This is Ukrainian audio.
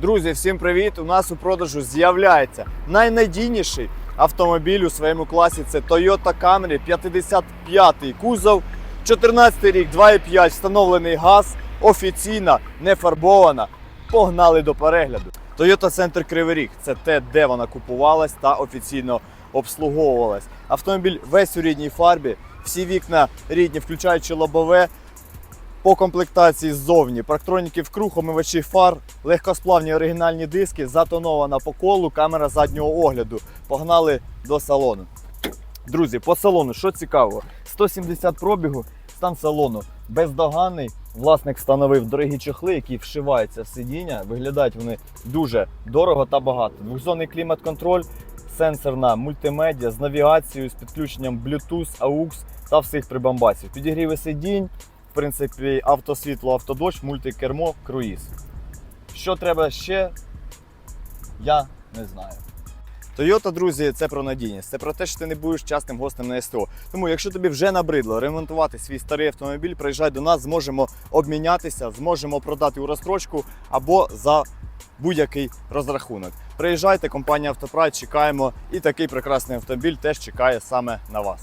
Друзі, всім привіт! У нас у продажу з'являється найнадійніший автомобіль у своєму класі. Це Toyota Camry 55 кузов, 14 рік, 2,5, встановлений газ, офіційна, не фарбована. Погнали до перегляду. Toyota Центр Кривий Ріг це те, де вона купувалась та офіційно обслуговувалась. Автомобіль весь у рідній фарбі, всі вікна рідні, включаючи лобове, по комплектації ззовні, парктроніки в круг, омивачі фар, легкосплавні оригінальні диски, затонована по колу, камера заднього огляду. Погнали до салону. Друзі, по салону, що цікаво, 170 пробігу, стан салону бездоганний. Власник встановив дорогі чохли, які вшиваються в сидіння. Виглядають вони дуже дорого та багато. Двохзонний клімат-контроль, сенсорна мультимедіа з навігацією, з підключенням Bluetooth, AUX та всіх прибамбасів. Підігріви сидінь, принципі, автосвітло, автодощ, мультикермо, круїз. Що треба ще, я не знаю. Toyota, друзі, це про надійність. Це про те, що ти не будеш частним гостем на СТО. Тому, якщо тобі вже набридло ремонтувати свій старий автомобіль, приїжджай до нас, зможемо обмінятися, зможемо продати у розстрочку або за будь-який розрахунок. Приїжджайте, компанія Автопрайд, чекаємо, і такий прекрасний автомобіль теж чекає саме на вас.